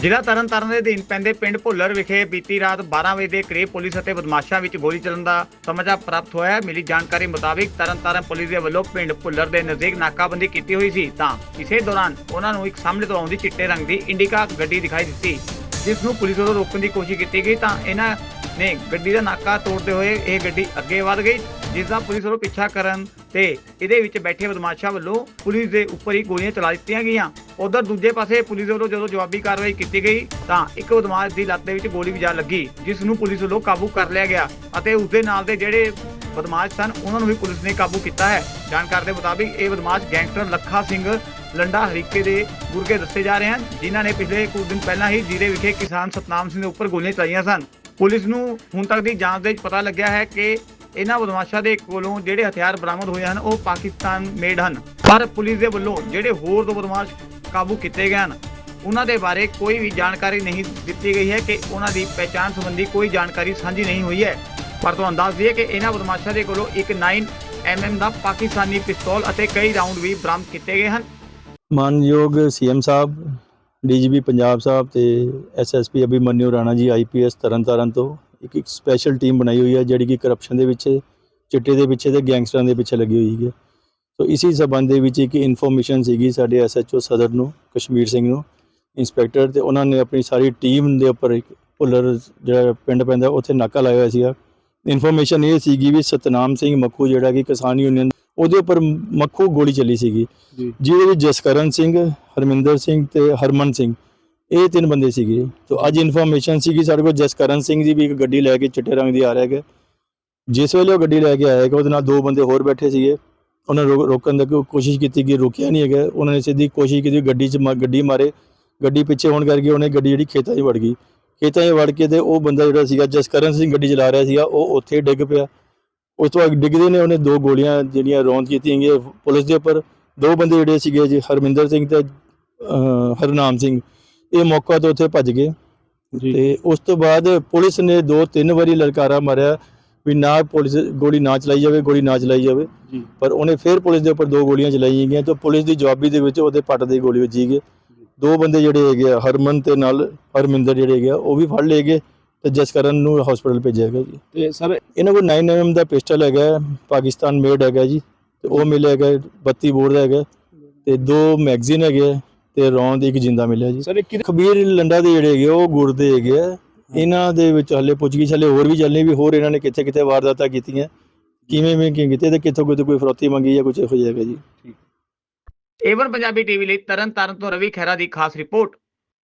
ਜ਼ਿਲ੍ਹਾ ਤਰਨਤਾਰਨ ਦੇ ਅਧੀਨ ਪੈਂਦੇ ਪਿੰਡ ਭੁੱਲਰ ਵਿਖੇ ਬੀਤੀ ਰਾਤ 12 ਵਜੇ ਦੇ ਕਰੀਬ ਪੁਲਿਸ ਅਤੇ ਬਦਮਾਸ਼ਾਂ ਵਿੱਚ ਗੋਲੀ ਚੱਲਣ ਦਾ ਸਮਾਚਾਰ ਪ੍ਰਾਪਤ ਹੋਇਆ ਹੈ। ਮਿਲੀ ਜਾਣਕਾਰੀ ਮੁਤਾਬਿਕ ਤਰਨਤਾਰਨ ਪੁਲਿਸ ਦੇ ਵੱਲੋਂ ਪਿੰਡ ਭੁੱਲਰ ਦੇ ਨਜ਼ਦੀਕ ਨਾਕਾਬੰਦੀ ਕੀਤੀ ਹੋਈ ਸੀ। ਤਾਂ ਇਸੇ ਦੌਰਾਨ ਉਹਨਾਂ ਨੂੰ ਇੱਕ ਸਾਹਮਣੇ ਤੋਂ ਆਉਂਦੀ ਚਿੱਟੇ ਰੰਗ ਦੀ ਇੰਡੀਕਾ ਗੱਡੀ ਦਿਖਾਈ ਦਿੱਤੀ, ਜਿਸ ਨੂੰ ਪੁਲਿਸ ਵੱਲੋਂ ਰੋਕਣ ਦੀ ਕੋਸ਼ਿਸ਼ ਕੀਤੀ ਗਈ। ਤਾਂ ਇਹਨਾਂ ਨੇ ਗੱਡੀ ਦਾ ਨਾਕਾ ਤੋੜਦੇ ਹੋਏ ਇਹ ਗੱਡੀ ਅੱਗੇ ਵਧ ਗਈ, ਜਿਸ ਦਾ ਪੁਲਿਸ ਵੱਲੋਂ ਪਿੱਛਾ ਕਰਨ ਤੇ ਇਹਦੇ ਵਿੱਚ ਬੈਠੇ ਬਦਮਾਸ਼ਾਂ ਵੱਲੋਂ ਪੁਲਿਸ ਦੇ ਉੱਪਰ ਹੀ ਗੋਲੀਆਂ ਚਲਾ ਦਿੱਤੀਆਂ ਗਈਆਂ। ਉਧਰ ਦੂਜੇ ਪਾਸੇ ਪੁਲਿਸ ਵੱਲੋਂ ਜਦੋਂ ਜਵਾਬੀ ਕਾਰਵਾਈ ਕੀਤੀ ਗਈ, ਤਾਂ ਇੱਕ ਬਦਮਾਸ਼ ਦੀ ਲੱਤ ਦੇ ਵਿੱਚ ਗੋਲੀ ਵੀ ਲੱਗੀ, ਜਿਸ ਨੂੰ ਪੁਲਿਸ ਵੱਲੋਂ ਕਾਬੂ ਕਰ ਲਿਆ ਗਿਆ ਅਤੇ ਉਸ ਦੇ ਨਾਲ ਦੇ ਜਿਹੜੇ ਬਦਮਾਸ਼ ਸਨ, ਉਹਨਾਂ ਨੂੰ ਵੀ ਪੁਲਿਸ ਨੇ ਕਾਬੂ ਕੀਤਾ ਹੈ। ਜਾਣਕਾਰੀ ਦੇ ਮੁਤਾਬਿਕ ਇਹ ਬਦਮਾਸ਼ ਗੈਂਗਸਟਰ ਲੱਖਾ ਸਿੰਘ ਲੰਡਾ ਹਰੀਕੇ ਦੇ ਗੁਰਗੇ ਦੱਸੇ ਜਾ ਰਹੇ ਹਨ, ਜਿਨ੍ਹਾਂ ਨੇ ਪਿਛਲੇ ਕੁਝ ਦਿਨ ਪਹਿਲਾਂ ਹੀ ਜੀਰੇ ਵਿਖੇ ਕਿਸਾਨ ਸਤਨਾਮ ਸਿੰਘ ਦੇ ਉੱਪਰ ਗੋਲੀਆਂ ਚਲਾਈਆਂ ਸਨ। ਪੁਲਿਸ ਨੂੰ ਹੁਣ ਤੱਕ ਦੀ ਜਾਂਚ ਦੇ ਵਿੱਚ ਪਤਾ ਲੱਗਿਆ ਹੈ ਕਿ ਇਹਨਾਂ ਬਦਮਾਸ਼ਾਂ ਦੇ ਕੋਲੋਂ ਜਿਹੜੇ ਹਥਿਆਰ ਬਰਾਮਦ ਹੋਏ ਹਨ, ਉਹ ਪਾਕਿਸਤਾਨ ਮੇਡ ਹਨ। ਪਰ ਪੁਲਿਸ ਦੇ ਵੱਲੋਂ ਜਿਹੜੇ ਹੋਰ ਦੋ ਬਦਮਾਸ਼ ਕਾਬੂ ਕੀਤੇ ਗਏ ਹਨ। ਉਹਨਾਂ ਦੇ ਬਾਰੇ ਕੋਈ ਵੀ ਜਾਣਕਾਰੀ ਨਹੀਂ ਦਿੱਤੀ ਗਈ ਹੈ ਕਿ ਉਹਨਾਂ ਦੀ ਪਹਿਚਾਣ ਸੰਬੰਧੀ ਕੋਈ ਜਾਣਕਾਰੀ ਸਾਂਝੀ ਨਹੀਂ ਹੋਈ ਹੈ। ਪਰ ਤੁਹਾਨੂੰ ਦੱਸ ਦਈਏ ਕਿ ਇਹਨਾਂ ਬਦਮਾਸ਼ਾਂ ਦੇ ਕੋਲੋਂ ਇੱਕ 9 mm ਦਾ ਪਾਕਿਸਤਾਨੀ ਪਿਸਤੌਲ ਅਤੇ ਕਈ ਰਾਉਂਡ ਵੀ ਬਰਾਮਦ ਕੀਤੇ ਗਏ ਹਨ। ਮਾਨਯੋਗ ਸੀਐਮ ਸਾਹਿਬ, ਡੀਜੀਪੀ ਪੰਜਾਬ ਸਾਹਿਬ ਤੇ ਐਸਐਸਪੀ ਅਭਿਮਨਿਊ ਰਾਣਾ ਜੀ ਆਈਪੀਐਸ ਤਰਨਤਾਰਨ ਤੋਂ ਇੱਕ ਇੱਕ ਸਪੈਸ਼ਲ ਟੀਮ ਬਣਾਈ ਹੋਈ ਹੈ, ਜਿਹੜੀ ਕਿ ਕਰਪਸ਼ਨ ਦੇ ਵਿੱਚ ਚਿੱਟੇ ਦੇ ਪਿੱਛੇ ਤੇ ਗੈਂਗਸਟਰਾਂ ਦੇ ਪਿੱਛੇ ਲੱਗੀ ਹੋਈ ਹੈ। ਸੋ ਇਸੇ ਸਬੰਧ ਦੇ ਵਿੱਚ ਇੱਕ ਇਨਫੋਰਮੇਸ਼ਨ ਸੀਗੀ ਸਾਡੇ ਐਸਐਚਓ ਸਦਰ ਨੂੰ ਕਸ਼ਮੀਰ ਸਿੰਘ ਨੂੰ ਇੰਸਪੈਕਟਰ ਤੇ ਉਹਨਾਂ ਨੇ ਆਪਣੀ ਸਾਰੀ ਟੀਮ ਦੇ ਉੱਪਰ ਇੱਕ ਭੁੱਲਰ ਜਿਹੜਾ ਪਿੰਡ ਪੈਂਦਾ ਉੱਥੇ ਨਾਕਾ ਲਾਇਆ ਹੋਇਆ ਸੀਗਾ। ਇਨਫੋਰਮੇਸ਼ਨ ਇਹ ਸੀਗੀ ਵੀ ਸਤਨਾਮ ਸਿੰਘ ਮੱਖੂ ਜਿਹੜਾ ਕਿ ਕਿਸਾਨ ਯੂਨੀਅਨ ਉਹਦੇ ਉੱਪਰ ਮੱਖੂ ਗੋਲੀ ਚੱਲੀ ਸੀਗੀ। ਜਿਹਦੇ ਵਿੱਚ ਜਸਕਰਨ ਸਿੰਘ ਹਰਮਿੰਦਰ ਸਿੰਘ ਤੇ ਹਰਮਨ ਸਿੰਘ ਇਹ ਤਿੰਨ ਬੰਦੇ ਸੀਗੇ। ਤੋਂ ਅੱਜ ਇਨਫੋਰਮੇਸ਼ਨ ਸੀਗੀ ਸਾਡੇ ਕੋਲ ਜਸਕਰਨ ਸਿੰਘ ਜੀ ਵੀ ਇੱਕ ਗੱਡੀ ਲੈ ਕੇ ਚਿੱਟੇ ਰੰਗ ਦੀ ਆ ਰਿਹਾ ਹੈਗਾ। ਜਿਸ ਵੇਲੇ ਉਹ ਗੱਡੀ ਲੈ ਕੇ ਆਇਆ ਹੈਗਾ ਉਹਦੇ ਨਾਲ ਦੋ ਬੰਦੇ ਹੋਰ ਬੈਠੇ ਸੀਗੇ। ਉਹਨਾਂ ਰੋਕਣ ਦੀ ਕੋਸ਼ਿਸ਼ ਕੀਤੀ ਕਿ ਰੋਕਿਆ ਨਹੀਂ ਹੈਗਾ। ਉਹਨਾਂ ਨੇ ਸਿੱਧੀ ਕੋਸ਼ਿਸ਼ ਕੀਤੀ ਗੱਡੀ 'ਚ ਗੱਡੀ ਮਾਰੇ। ਗੱਡੀ ਪਿੱਛੇ ਹੋਣ ਕਰਕੇ ਉਹਨੇ ਗੱਡੀ ਜਿਹੜੀ ਖੇਤਾਂ 'ਚ ਵੜ ਗਈ। ਖੇਤਾਂ 'ਚ ਵੜ ਕੇ ਤੇ ਉਹ ਬੰਦਾ ਜਿਹੜਾ ਸੀਗਾ ਜਸਕਰਨ ਸਿੰਘ ਗੱਡੀ ਚਲਾ ਰਿਹਾ ਸੀਗਾ ਉਹ ਉੱਥੇ ਡਿੱਗ ਪਿਆ। ਉਸ ਤੋਂ ਬਾਅਦ ਡਿੱਗਦੇ ਨੇ ਉਹਨੇ ਦੋ ਗੋਲੀਆਂ ਜਿਹੜੀਆਂ ਰੌਂਦ ਕੀਤੀਆਂ ਗਈਆਂ ਪੁਲਿਸ ਦੇ ਉੱਪਰ। ਦੋ ਬੰਦੇ ਜਿਹੜੇ ਸੀਗੇ ਜੀ ਹਰਮਿੰਦਰ ਸਿੰਘ ਤੇ ਹਰਨਾਮ ਸਿੰਘ। ਇਹ ਮੌਕਾ ਤੋਂ ਉੱਥੇ ਭੱਜ ਗਏ। ਤੇ ਉਸ ਤੋਂ ਬਾਅਦ ਪੁਲਿਸ ਨੇ ਦੋ ਤਿੰਨ ਵਾਰੀ ਲਲਕਾਰਾ ਮਾਰਿਆ। ਵੀ ਨਾ ਪੁਲਿਸ ਗੋਲੀ ਨਾ ਚਲਾਈ ਜਾਵੇ ਗੋਲੀ ਨਾ ਚਲਾਈ ਜਾਵੇ। ਜੀ। ਪਰ ਉਹਨੇ ਫਿਰ ਪੁਲਿਸ ਦੇ ਉੱਪਰ ਦੋ ਗੋਲੀਆਂ ਚਲਾਈਆਂ ਗਈਆਂ ਤਾਂ ਪੁਲਿਸ ਦੀ ਜਵਾਬੀ ਦੇ ਵਿੱਚ ਉਹਦੇ ਪੱਟ ਦੀ ਗੋਲੀ ਵੱਜੀ ਗਈ। ਦੋ ਬੰਦੇ ਜਿਹੜੇ ਹੈਗੇ ਹਰਮਨ ਤੇ ਨਾਲ ਹਰਮਿੰਦਰ ਜਿਹੜੇ ਹੈਗੇ ਆ, ਉਹ ਵੀ ਫੜ ਲਏ ਗਏ ਤੇ ਜਸਕਰਨ ਨੂੰ ਹਸਪੀਟਲ ਭੇਜਿਆ ਗਿਆ ਜੀ। ਤੇ ਸਰ ਇਹਨਾਂ ਕੋਲ 9 mm ਦਾ ਪਿਸਟਲ ਹੈਗਾ ਪਾਕਿਸਤਾਨ ਮੇਡ ਹੈਗਾ ਜੀ ਤੇ ਉਹ ਮਿਲਿਆ ਹੈਗਾ 32 ਬੋਰ ਦਾ ਹੈਗਾ ਤੇ ਦੋ ਮੈਗਜ਼ੀਨ ਹੈਗੇ ਤੇ ਰੌਂਦ ਇੱਕ ਜਿੰਦਾ ਮਿਲਿਆ ਜੀ। ਸਰ ਖਬੀਰ ਲੰਡਾ ਦੇ ਜਿਹੜੇ ਹੈਗੇ ਉਹ ਗੁਰਦੇ ਹੈਗੇ ਇਹਨਾਂ ਦੇ ਵਿੱਚ ਹਲੇ ਪੁੱਛਗਿੱਛ ਹਲੇ ਹੋਰ ਵੀ ਚੱਲਣੀ ਵੀ ਹੋਰ ਇਹਨਾਂ ਨੇ ਕਿੱਥੇ ਕਿੱਥੇ ਵਾਰਦਾਤਾਂ ਕੀਤੀਆਂ ਕਿਵੇਂ ਵੀ ਕੀ ਕੀਤੇ ਤੇ ਕਿੱਥੋਂ ਕਿਤੇ ਕੋਈ ਫਰੋਤੀ ਮੰਗੀ ਜਾਂ ਕੁਝ ਇਹੋ ਜਿਹਾ ਹੈਗਾ ਜੀ। ਏਵਨ ਪੰਜਾਬੀ ਟੀਵੀ ਲਈ ਤਰਨ ਤਾਰਨ ਤੋਂ ਰਵੀ ਖਹਿਰਾ ਦੀ ਖਾਸ ਰਿਪੋਰਟ।